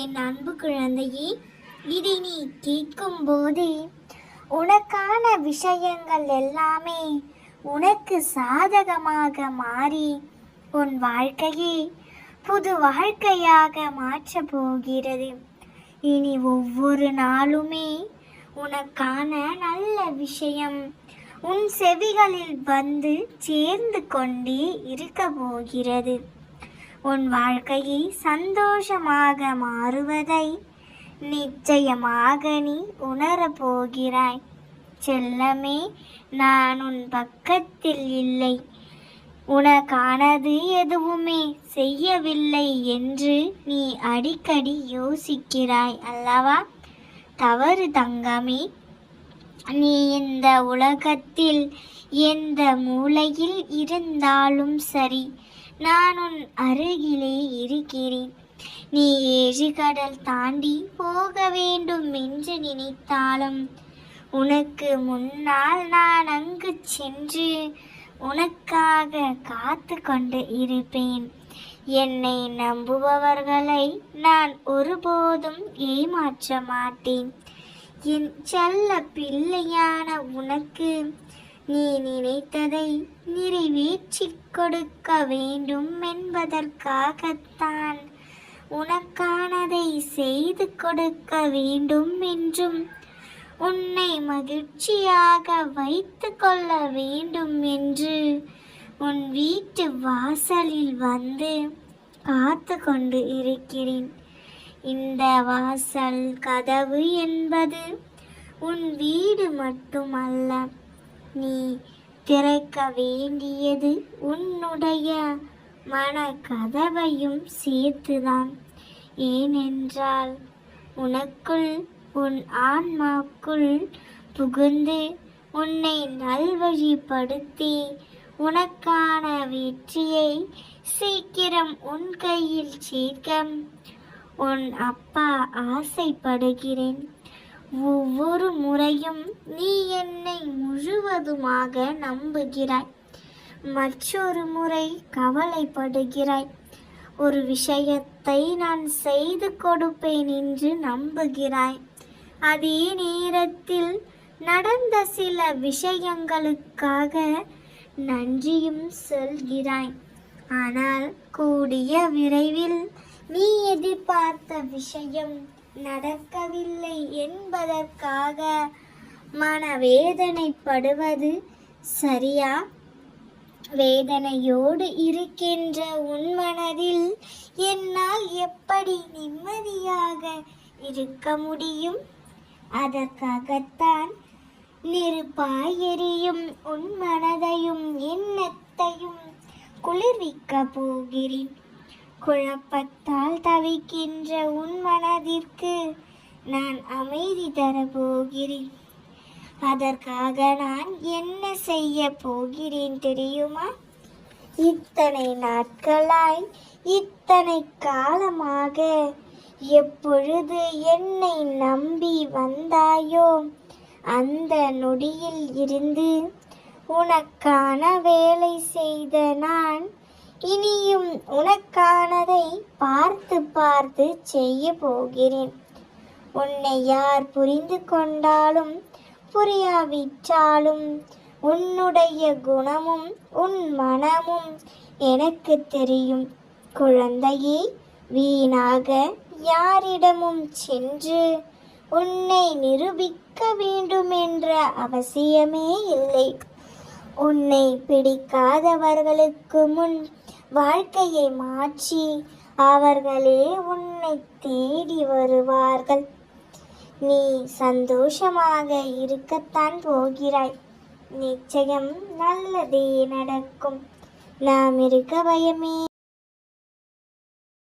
என் அன்பு குழந்தையே இதை நீ கேட்கும் போதே உனக்கான விஷயங்கள் எல்லாமே உனக்கு சாதகமாக மாறி உன் வாழ்க்கையை புது வாழ்க்கையாக மாற்றப் போகிறது. இனி ஒவ்வொரு நாளுமே உனக்கான நல்ல விஷயம் உன் செவிகளில் வந்து சேர்ந்து கொண்டே இருக்க போகிறது. உன் வாழ்க்கையை சந்தோஷமாக மாறுவதை நிச்சயமாக நீ உணரப் போகிறாய். செல்லமே நான் உன் பக்கத்தில் இல்லை. உனக்கானது எதுவுமே செய்யவில்லை என்று நீ அடிக்கடி யோசிக்கிறாய் அல்லவா? தவறு தங்கமே நீ இந்த உலகத்தில் எந்த மூலையில் இருந்தாலும் சரி நான் உன் அருகிலே இருக்கிறேன். நீ ஏழு கடல் தாண்டி போக வேண்டும் என்று நினைத்தாலும் உனக்கு முன்னால் நான் அங்கு சென்று உனக்காக காத்து கொண்டு இருப்பேன். என்னை நம்புபவர்களை நான் ஒருபோதும் ஏமாற்ற மாட்டேன். என் செல்ல பிள்ளையான உனக்கு நீ நினைத்ததை நிறைவேற்றிக் கொடுக்க வேண்டும் என்பதற்காகத்தான் உனக்கானதை செய்து கொடுக்க வேண்டும் என்றும் உன்னை மகிழ்ச்சியாக வைத்து கொள்ள வேண்டும் என்று உன் வீட்டு வாசலில் வந்து காத்து கொண்டு இருக்கிறேன். இந்த வாசல் கதவு என்பது உன் வீடு மட்டுமல்ல நீ திறக்க வேண்டியது உன்னுடைய மன கதவையும் சேர்த்துதான். ஏனென்றால் உனக்குள் உன் ஆன்மாக்குள் புகுந்து உன்னை நல்வழிப்படுத்தி உனக்கான வெற்றியை சீக்கிரம் உன் கையில் சேர்க்க உன் அப்பா ஆசைப்படுகிறேன். ஒவ்வொரு முறையும் நீ என்னை முழுவதுமாக நம்புகிறாய். மற்றொரு முறை கவலைப்படுகிறாய். ஒரு விஷயத்தை நான் செய்து கொடுப்பேன் என்று நம்புகிறாய். அதே நேரத்தில் நடந்த சில விஷயங்களுக்காக நன்றியும் சொல்கிறாய். ஆனால் கூடிய விரைவில் நீ எதிர்பார்த்த விஷயம் நடக்கவில்லை என்பதற்காக மனவேதனைப்படுவது சரியா? வேதனையோடு இருக்கின்ற உன் மனதில் என்னால் எப்படி நிம்மதியாக இருக்க முடியும்? அதற்காகத்தான் நெருப்பாயறியும் உன் மனதையும் எண்ணத்தையும் குளிர்விக்க போகிறேன். குழப்பத்தால் தவிக்கின்ற உன் மனதிற்கு நான் அமைதி தரப்போகிறேன். அதற்காக நான் என்ன செய்ய போகிறேன் தெரியுமா? இத்தனை நாட்களாய் இத்தனை காலமாக எப்பொழுது என்னை நம்பி வந்தாயோ அந்த நொடியில் இருந்து உனக்கான வேலை செய்த நான் இனியும் உனக்கானதை பார்த்து பார்த்து செய்ய போகிறேன். உன்னை யார் புரிந்து கொண்டாலும் புரியாவிட்டாலும் உன்னுடைய குணமும் உன் மனமும் எனக்கு தெரியும். குழந்தையே வீணாக யாரிடமும் சென்று உன்னை நிரூபிக்க வேண்டுமென்ற அவசியமே இல்லை. உன்னை பிடிக்காதவர்களுக்கு முன் வாழ்க்கையை மாற்றி அவர்களே உன்னை தேடி வருவார்கள். நீ சந்தோஷமாக இருக்கத்தான் போகிறாய். நிச்சயம் நல்லதே நடக்கும். நாம் இருக்க பயமே